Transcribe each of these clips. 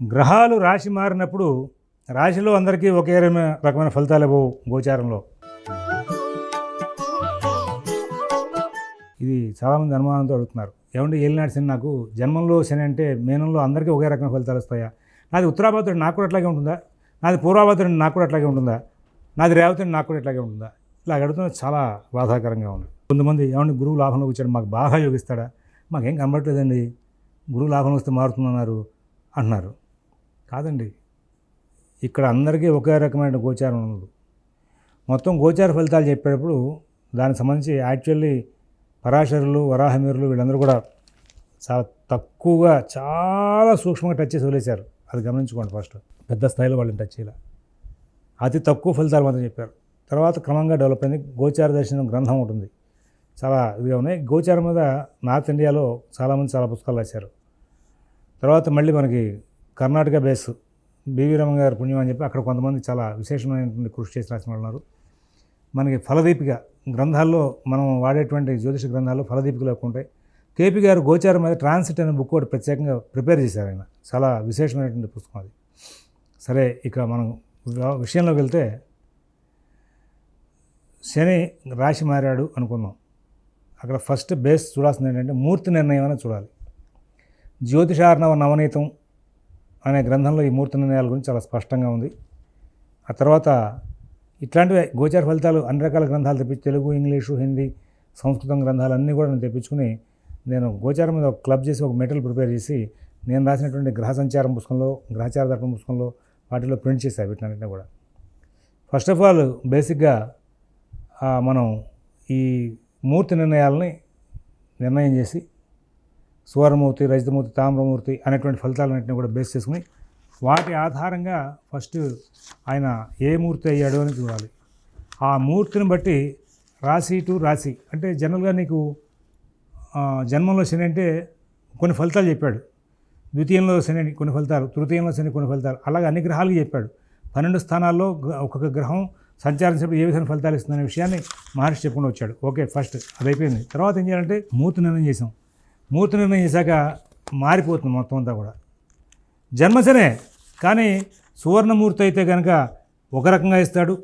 గ్రహాలు రాశి మారినప్పుడు రాశిలో అందరికీ ఒకే రకమైన రకమైన ఫలితాలు ఇవ్వవు గోచారంలో. ఇది చాలామంది అనుమానంతో అడుగుతున్నారు. ఏమంటే ఏలినాడు శని నాకు జన్మంలో శని అంటే మేనంలో అందరికీ ఒకే రకమైన ఫలితాలు వస్తాయా? నాది ఉత్తరాభాద్రుడు నాకు కూడా అట్లాగే ఉంటుందా? నాది పూర్వాభాద్రుడు నాకు కూడా అట్లాగే ఉంటుందా? నాది రేవతుడు నాకు కూడా ఇట్లాగే ఉంటుందా? ఇలా అడుగుతున్నది చాలా బాధాకరంగా ఉంది. కొంతమంది ఏమంటే గురువు లాభంలో వచ్చాడు మాకు బాగా యోగిస్తాడా? మాకేం కనబడట్లేదండి. గురువు లాభంలో వస్తే మారుతున్నారు అంటున్నారు. కాదండి. ఇక్కడ అందరికీ ఒకే రకమైన గోచారం ఉండదు మొత్తం గోచార ఫలితాలు చెప్పేటప్పుడు దానికి సంబంధించి యాక్చువల్లీ పరాశరులు వరాహమీరులు వీళ్ళందరూ కూడా చాలా తక్కువగా చాలా సూక్ష్మంగా టచ్ చేసి వదిలేశారు. అది గమనించుకోండి ఫస్ట్. పెద్ద స్థాయిలో వాళ్ళని టచ్ చేయాలి. అతి తక్కువ ఫలితాలు మాత్రం చెప్పారు. తర్వాత క్రమంగా డెవలప్ అయింది. గోచార దర్శనం గ్రంథం ఉంటుంది చాలా ఇదిగా ఉన్నాయి. గోచారం మీద నార్త్ ఇండియాలో చాలామంది చాలా పుస్తకాలు రాశారు. తర్వాత మళ్ళీ మనకి కర్ణాటక బేస్ బివి రమణ గారి పుణ్యం అని చెప్పి అక్కడ కొంతమంది చాలా విశేషమైనటువంటి కృషి చేసి రాసిన వాళ్ళు ఉన్నారు. మనకి ఫలదీపిక గ్రంథాల్లో మనం వాడేటువంటి జ్యోతిష గ్రంథాల్లో ఫలదీపికలు ఉంటాయి. కేపీ గారు గోచారం మీద ట్రాన్సిట్ అనే బుక్ ఒకటి ప్రత్యేకంగా ప్రిపేర్ చేశారు ఆయన. చాలా విశేషమైనటువంటి పుస్తకం అది. సరే ఇక మనం విషయంలోకి వెళ్తే శని రాశి మారాడు అనుకుందాం. అక్కడ ఫస్ట్ బేస్ చూడాల్సింది ఏంటంటే మూర్తి నిర్ణయం అనేది చూడాలి. జ్యోతిషార్ణవ నవనీతం అనే గ్రంథంలో ఈ మూర్తి నిర్ణయాల గురించి చాలా స్పష్టంగా ఉంది. ఆ తర్వాత ఇట్లాంటివి గోచార ఫలితాలు అన్ని రకాల గ్రంథాలు తెప్పించి తెలుగు ఇంగ్లీషు హిందీ సంస్కృతం గ్రంథాలు అన్నీ కూడా నేను తెప్పించుకుని నేను గోచారం మీద ఒక క్లబ్ చేసి ఒక మెటీరియల్ ప్రిపేర్ చేసి నేను రాసినటువంటి గ్రహ సంచారం పుస్తకంలో గ్రహచార దర్పణ పుస్తకంలో వాటిలో ప్రింట్ చేశాను వీటినన్నింటినీ కూడా. ఫస్ట్ ఆఫ్ ఆల్ బేసిక్గా మనం ఈ మూర్తి నిర్ణయాలని నిర్ణయం చేసి సువర్ణమూర్తి రజితమూర్తి తామ్రమూర్తి అనేటువంటి ఫలితాలన్నింటినీ కూడా బేస్ చేసుకుని వాటి ఆధారంగా ఫస్ట్ ఆయన ఏ మూర్తి అయ్యాడో అని చూడాలి. ఆ మూర్తిని బట్టి రాశి టు రాశి అంటే జనరల్గా నీకు జన్మంలో శని అంటే కొన్ని ఫలితాలు చెప్పాడు. ద్వితీయంలో శని కొన్ని ఫలితాలు తృతీయంలో శని కొన్ని ఫలితాలు అలాగే అన్ని గ్రహాలు చెప్పాడు. పన్నెండు స్థానాల్లో గ్ర- ఒక్కొక్క గ్రహం సంచారించినప్పుడు ఏ విధంగా ఫలితాలు ఇస్తుందనే విషయాన్ని మహర్షి చెప్పుకుంటూ వచ్చాడు. ఓకే ఫస్ట్ అది అయిపోయింది. తర్వాత ఏం చేయాలంటే మూర్తి నిర్ణయం చేసాం. మూర్తి నిర్ణయం చేశాక మారిపోతుంది మొత్తం అంతా కూడా. జన్మశనే కానీ సువర్ణమూర్తి అయితే కనుక ఒక రకంగా ఇస్తాడు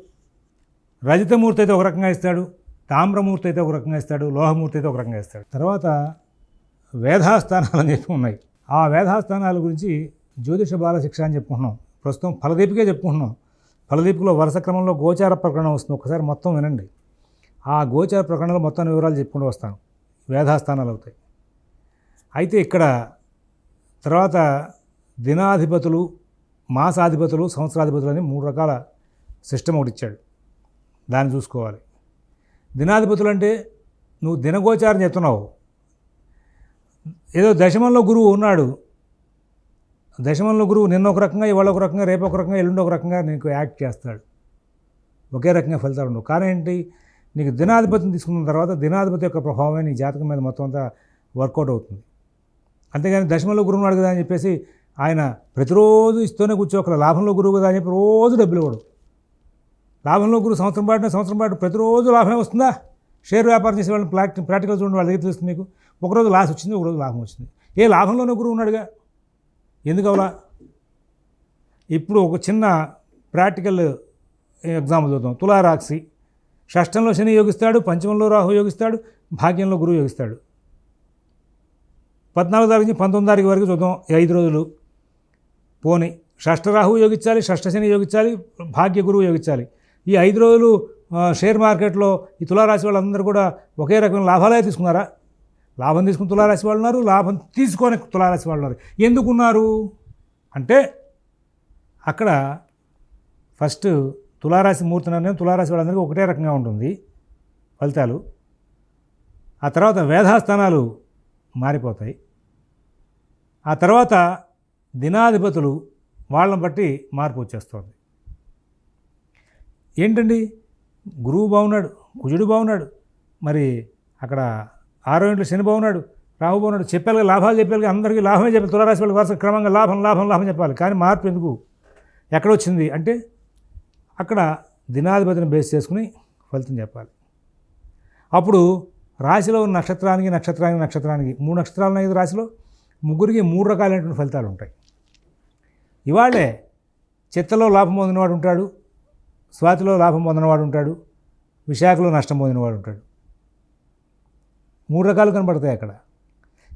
రజితమూర్తి అయితే ఒక రకంగా ఇస్తాడు తామ్రమూర్తి అయితే ఒక రకంగా ఇస్తాడు లోహమూర్తి అయితే ఒక రకంగా ఇస్తాడు. తర్వాత వేధాస్థానాలు అని చెప్పి ఉన్నాయి. ఆ వేధాస్థానాల గురించి జ్యోతిష బాలశిక్ష అని చెప్పుకుంటున్నాం. ప్రస్తుతం ఫలదీపికే చెప్పుకుంటున్నాం. ఫలదీపికలో వరుస క్రమంలో గోచార ప్రకరణం వస్తుంది. ఒకసారి మొత్తం వినండి. ఆ గోచార ప్రకరణలో మొత్తం వివరాలు చెప్పుకుంటూ వస్తాను. వేధాస్థానాలు అవుతాయి. అయితే ఇక్కడ తర్వాత దినాధిపతులు మాసాధిపతులు సంవత్సరాధిపతులు అని మూడు రకాల సిస్టమ్ ఒకటి ఇచ్చాడు. దాన్ని చూసుకోవాలి. దినాధిపతులు అంటే నువ్వు దినగోచారం చెప్తున్నావు ఏదో దశమంలో గురువు ఉన్నాడు. దశమంలో గురువు నిన్న ఒక రకంగా ఇవాళ ఒక రకంగా రేపు ఒక రకంగా ఎల్లుండి ఒక రకంగా నీకు యాక్ట్ చేస్తాడు. ఒకే రకంగా ఫలితాలు ఉండవు. కానీ ఏంటి? నీకు దినాధిపతిని తీసుకున్న తర్వాత దినాధిపతి యొక్క ప్రభావమే నీ జాతకం మీద మొత్తం అంతా వర్కౌట్ అవుతుంది. అంతేగాని దశమంలో గురువు అడగదా అని చెప్పేసి ఆయన ప్రతిరోజు ఇస్తూనే కూర్చోకల లాభంలో గురువు కదా అని చెప్పి రోజు డబ్బులు ఇవ్వడు. లాభంలో గురువు సంవత్సరం పాటు సంవత్సరం పాటు ప్రతిరోజు లాభమే వస్తుందా? షేర్ వ్యాపారం చేసే వాళ్ళని ప్రాక్టి ప్రాక్టికల్ చూడండి వాళ్ళ దగ్గర తెలుస్తుంది మీకు. ఒకరోజు లాస్ వచ్చింది ఒకరోజు లాభం వచ్చింది. ఏ లాభంలోనే గురువు ఉన్నాడుగా? ఎందుకు అవలా? ఇప్పుడు ఒక చిన్న ప్రాక్టికల్ ఎగ్జాంపుల్ చూద్దాం. తులారాక్షి షష్టంలో శని యోగిస్తాడు పంచమంలో రాహు యోగిస్తాడు భాగ్యంలో గురువు యోగిస్తాడు. పద్నాలుగు తారీఖు నుంచి పంతొమ్మిది తారీఖు వరకు చూద్దాం. ఐదు రోజులు. పోని. షష్టరాహు రాహువు యోగించాలి షష్టశని యోగించాలి భాగ్య గురువు యోగించాలి. ఈ ఐదు రోజులు షేర్ మార్కెట్లో ఈ తులారాశి వాళ్ళందరూ కూడా ఒకే రకమైన లాభాలే తీసుకున్నారా? లాభం తీసుకుని తులారాశి వాళ్ళు ఉన్నారు లాభం తీసుకొని తులారాశి వాళ్ళు ఉన్నారు. ఎందుకున్నారు? అంటే అక్కడ ఫస్ట్ తులారాశి మూర్తి నిర్ణయం తులారాశి వాళ్ళందరికీ ఒకటే రకంగా ఉంటుంది ఫలితాలు. ఆ తర్వాత వేధాస్థానాలు మారిపోతాయి. ఆ తర్వాత దినాధిపతులు వాళ్ళని బట్టి మార్పు వచ్చేస్తుంది. ఏంటండి? గురువు బాగున్నాడు కుజుడు బాగున్నాడు మరి అక్కడ ఆరో ఇంట్లో శని బాగున్నాడు రాహు బాగున్నాడు చెప్పాలి లాభాలు చెప్పాలి అందరికీ లాభమే చెప్పాలి. తులారాశి వాళ్ళకి వరుస క్రమంగా లాభం లాభం లాభం చెప్పాలి. కానీ మార్పు ఎందుకు? ఎక్కడ వచ్చింది అంటే అక్కడ దినాధిపతిని బేస్ చేసుకుని ఫలితం చెప్పాలి. అప్పుడు రాశిలో ఉన్న నక్షత్రానికి నక్షత్రానికి నక్షత్రానికి మూడు నక్షత్రాలు ఉన్నాయి కదా రాశిలో? ముగ్గురికి మూడు రకాలైనటువంటి ఫలితాలు ఉంటాయి. ఇవాళే చిత్తలో లాభం పొందినవాడు ఉంటాడు స్వాతిలో లాభం పొందినవాడు ఉంటాడు విశాఖలో నష్టం పొందినవాడు ఉంటాడు. మూడు రకాలు కనపడతాయి అక్కడ.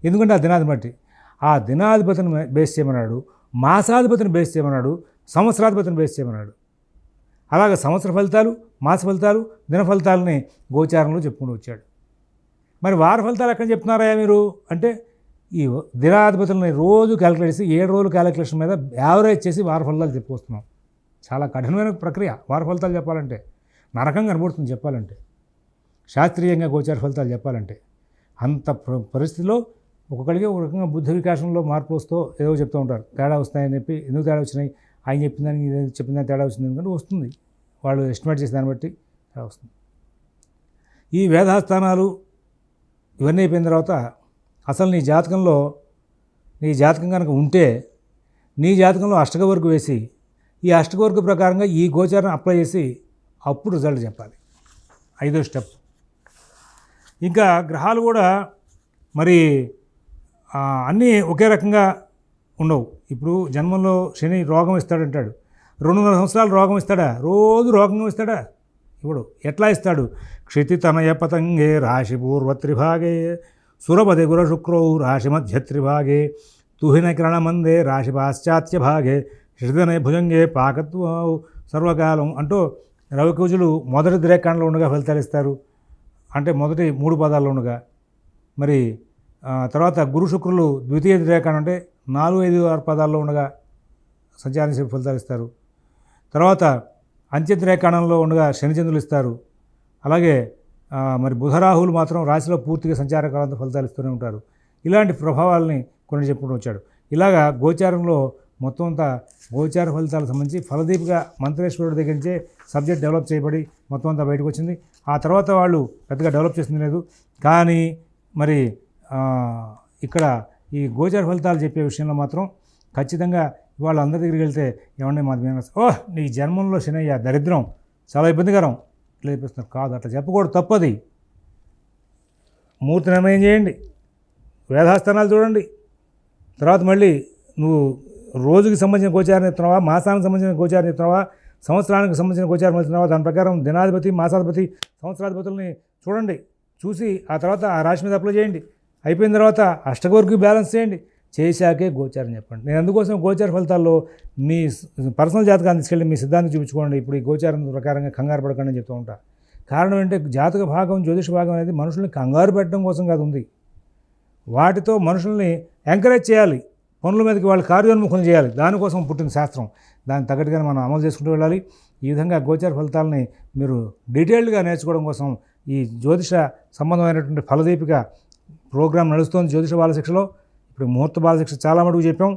ఎందుకంటే ఆ దినాధిపతి బట్టి ఆ దినాధిపతిని బేస్ చేయమన్నాడు మాసాధిపతిని బేస్ చేయమన్నాడు సంవత్సరాధిపతిని బేస్ చేయమన్నాడు. అలాగే సంవత్సర ఫలితాలు మాస ఫలితాలు దిన ఫలితాలని గోచారంలో చెప్పుకుంటూ వచ్చాడు. మరి వార ఫలితాలు ఎక్కడ చెప్తున్నారా మీరు? అంటే ఈ దినాధిపతులని రోజు క్యాలిక్యులేట్ చేసి ఏడు రోజులు క్యాలిక్యులేషన్ మీద యావరేజ్ చేసి వార ఫలితాలు చెప్పుకొస్తున్నాం చాలా కఠినమైన ప్రక్రియ. వార ఫలితాలు చెప్పాలంటే నరకంగా కనబడుతుంది చెప్పాలంటే శాస్త్రీయంగా గోచార ఫలితాలు చెప్పాలంటే అంత పరిస్థితిలో ఒక్కొక్కడికి ఒక రకంగా బుద్ధి వికాసంలో మార్పులు వస్తూ ఏదో చెప్తూ ఉంటారు. తేడా వస్తాయని చెప్పి ఎందుకు తేడా వచ్చినాయి? ఆయన చెప్పిన దానికి చెప్పిన దానికి తేడా వచ్చింది ఎందుకంటే వస్తుంది. వాళ్ళు ఎస్టిమేట్ చేసిన దాన్ని బట్టి తేడా వస్తుంది. ఈ వేదాస్థానాలు ఇవన్నీ అయిపోయిన తర్వాత అసలు నీ జాతకంలో నీ జాతకం కనుక ఉంటే నీ జాతకంలో అష్టకవర్గ వేసి ఈ అష్టకవర్గ ప్రకారంగా ఈ గోచారం అప్లై చేసి అప్పుడు రిజల్ట్ చెప్పాలి. ఐదో స్టెప్ ఇంకా గ్రహాలు కూడా మరి అన్నీ ఒకే రకంగా ఉండవు. ఇప్పుడు జన్మంలో శని రోగం ఇస్తాడంటాడు. రెండున్నర సంవత్సరాలు రోగం ఇస్తాడా? రోజు రోగం ఇస్తాడా? ఇప్పుడు ఎట్లా ఇస్తాడు? క్షితి తనయ పతంగే రాశి పూర్వత్రిభాగే సురపది గుర శుక్రౌ రాశి మధ్య తుహిన కిరణమందే రాశి పాశ్చాత్య భాగే క్షితితనయ భుజంగే పాకత్వ సర్వకాలం అంటూ రవికుజులు మొదటి ద్రేకాండలో ఉండగా ఫలితాలు ఇస్తారు. అంటే మొదటి మూడు పదాల్లో ఉండగా. మరి తర్వాత గురు శుక్రులు ద్వితీయ రేఖాన్ని అంటే నాలుగు ఐదు ఆరు పదాల్లో ఉండగా సంచారం చేసి ఫలితాలు ఇస్తారు. తర్వాత అంత్యద్రేకాండంలో ఉండగా శనిచంద్రులు ఇస్తారు. అలాగే మరి బుధరాహులు మాత్రం రాశిలో పూర్తిగా సంచార కాలంతో ఫలితాలు ఇస్తూనే ఉంటారు. ఇలాంటి ప్రభావాలని కొన్ని చెప్పుకుంటూ వచ్చాడు. ఇలాగా గోచారంలో మొత్తం అంతా గోచార ఫలితాలకు సంబంధించి ఫలదీపుగా మంత్రేశ్వరుడి దగ్గర నుంచే సబ్జెక్ట్ డెవలప్ చేయబడి మొత్తం అంతా బయటకు వచ్చింది. ఆ తర్వాత వాళ్ళు పెద్దగా డెవలప్ చేసింది లేదు. కానీ మరి ఇక్కడ ఈ గోచార ఫలితాలు చెప్పే విషయంలో మాత్రం ఖచ్చితంగా వాళ్ళందరి దగ్గరికి వెళ్తే ఏమన్నా మాది మేము ఓహ్ నీ జన్మంలో శనయ్య దరిద్రం చాలా ఇబ్బందికరం. ఇట్లా చెప్పిస్తున్నారు కాదు అట్లా చెప్పకూడదు తప్పది. మూర్తి నిర్ణయం చేయండి? వేదాస్థానాలు చూడండి. తర్వాత మళ్ళీ నువ్వు రోజుకి సంబంధించిన గోచారం ఎత్తున్నావా మాసానికి సంబంధించిన గోచారం ఎత్తున్నావా సంవత్సరానికి సంబంధించిన గోచారం ఎత్తున్నావా దాని ప్రకారం దినాధిపతి మాసాధిపతి సంవత్సరాధిపతుల్ని చూడండి. చూసి ఆ తర్వాత ఆ రాశి మీద అప్లై చేయండి. అయిపోయిన తర్వాత అష్టగోర్కి బ్యాలెన్స్ చేయండి. చేశాకే గోచారం చెప్పండి. నేను అందుకోసం గోచార ఫలితాల్లో మీ పర్సనల్ జాతకాన్ని తీసుకెళ్ళి మీ సిద్ధాంతం చూపించుకోండి. ఇప్పుడు ఈ గోచారం ప్రకారంగా కంగారు పడకండి అని చెప్తూ ఉంటా. కారణం ఏంటంటే జాతక భాగం జ్యోతిష భాగం అనేది మనుషుల్ని కంగారు పెట్టడం కోసం కాదు ఉంది. వాటితో మనుషుల్ని ఎంకరేజ్ చేయాలి. పనుల మీదకి వాళ్ళు కార్యోన్ముఖం చేయాలి. దానికోసం పుట్టిన శాస్త్రం. దానికి తగ్గట్టుగా మనం అమలు చేసుకుంటూ వెళ్ళాలి. ఈ విధంగా గోచార ఫలితాలని మీరు డీటెయిల్డ్గా నేర్చుకోవడం కోసం ఈ జ్యోతిష సంబంధమైనటువంటి ఫలదీపిక ప్రోగ్రాం నడుస్తోంది జ్యోతిష బాలశిక్షలో. ఇప్పుడు ముహూర్త బాలశిక్ష చాలా మటుకు చెప్పాం.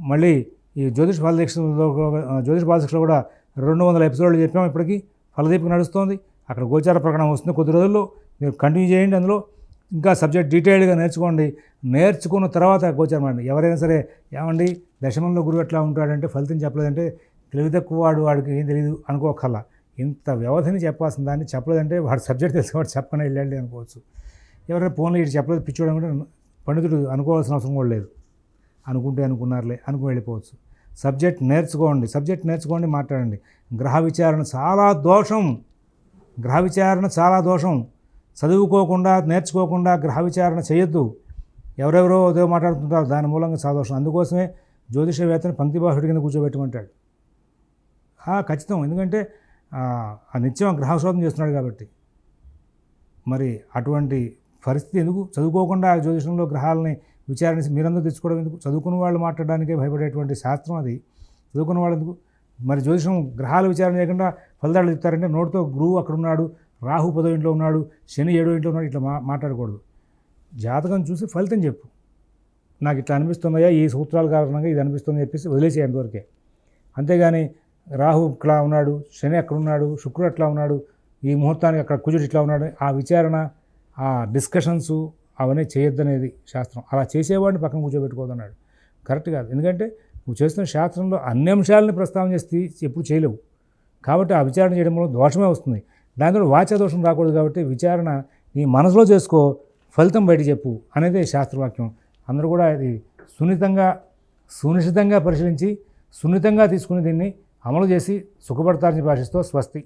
మళ్ళీ ఈ జ్యోతిష్ బాలశిక్షలో జ్యోతిష్ బాలశిక్షలో కూడా రెండు వందల ఎపిసోడ్లు చెప్పాం ఇప్పటికీ. ఫలదీపిక నడుస్తోంది. అక్కడ గోచార ప్రకటన వస్తుంది కొద్ది రోజుల్లో. మీరు కంటిన్యూ చేయండి అందులో. ఇంకా సబ్జెక్ట్ డీటెయిల్డ్గా నేర్చుకోండి. నేర్చుకున్న తర్వాత గోచారం అండి. ఎవరైనా సరే ఏమండి దశమంలో గురువు ఎట్లా ఉంటాడంటే ఫలితం చెప్పలేదంటే తెలివి తక్కువ వాడు వాడికి ఏం తెలియదు అనుకోకల్లా. ఇంత వ్యవధిని చెప్పాల్సిన దాన్ని చెప్పలేదంటే వాడు సబ్జెక్ట్ తెలుసుకోవాడు వాడు చెప్పకుండా వెళ్ళండి అనుకోవచ్చు. ఎవరైనా ఫోన్లో ఇటు చెప్పలేదు పిచ్చోడం కూడా పండితుడు అనుకోవాల్సిన అవసరం కూడా లేదు. అనుకుంటే అనుకున్నారులే అనుకుని వెళ్ళిపోవచ్చు. సబ్జెక్ట్ నేర్చుకోండి సబ్జెక్ట్ నేర్చుకోండి మాట్లాడండి. గ్రహ విచారణ చాలా దోషం. గ్రహ విచారణ చాలా దోషం. చదువుకోకుండా నేర్చుకోకుండా గ్రహ విచారణ చేయొద్దు. ఎవరెవరో ఏదో మాట్లాడుతుంటారు దాని మూలంగా చాలా దోషం. అందుకోసమే జ్యోతిషవేత్తని పంక్తిబాహుడి కింద కూర్చోబెట్టమంటాడు ఖచ్చితం. ఎందుకంటే ఆ, నిత్యం గ్రహశోధన చేస్తున్నాడు కాబట్టి. మరి అటువంటి పరిస్థితి ఎందుకు? చదువుకోకుండా ఆ జ్యోతిషంలో గ్రహాలని విచారణ మీరందరూ తెచ్చుకోవడం ఎందుకు? చదువుకున్న వాళ్ళు మాట్లాడడానికే భయపడేటువంటి శాస్త్రం అది. చదువుకున్న వాళ్ళు ఎందుకు? మరి జ్యోతిషం గ్రహాలు విచారణ చేయకుండా ఫలితాలు చెప్తారంటే నోటితో గురువు అక్కడ ఉన్నాడు రాహు పదో ఇంట్లో ఉన్నాడు శని ఏడో ఇంట్లో ఉన్నాడు ఇట్లా మా మాట్లాడకూడదు. జాతకం చూసి ఫలితం చెప్పు. నాకు ఇట్లా అనిపిస్తుందయ్యా ఈ సూత్రాల కారణంగా ఇది అనిపిస్తుంది చెప్పేసి వదిలేసే అంతవరకే. అంతేగాని రాహు ఇట్లా ఉన్నాడు శని అక్కడ ఉన్నాడు శుక్రుడు అట్లా ఉన్నాడు ఈ ముహూర్తానికి అక్కడ కుజుడు ఇట్లా ఉన్నాడు ఆ విచారణ ఆ డిస్కషన్స్ అవన్నీ చేయొద్దనేది శాస్త్రం. అలా చేసేవాడిని పక్కన కూర్చోబెట్టుకోదన్నాడు కరెక్ట్ కాదు. ఎందుకంటే నువ్వు చేస్తున్న శాస్త్రంలో అన్ని అంశాలని ప్రస్తావన చేస్తే ఎప్పుడు చేయలేవు. కాబట్టి ఆ విచారణ చేయడం వల్ల దోషమే వస్తుంది. దానితో వాచ దోషం రాకూడదు కాబట్టి విచారణ నీ మనసులో చేసుకో ఫలితం బయట చెప్పు అనేది శాస్త్రవాక్యం. అందరూ కూడా ఇది సున్నితంగా సునిశ్చితంగా పరిశీలించి సున్నితంగా తీసుకుని దీన్ని అమలు చేసి సుఖపడతారని భాషిస్తూ స్వస్తి.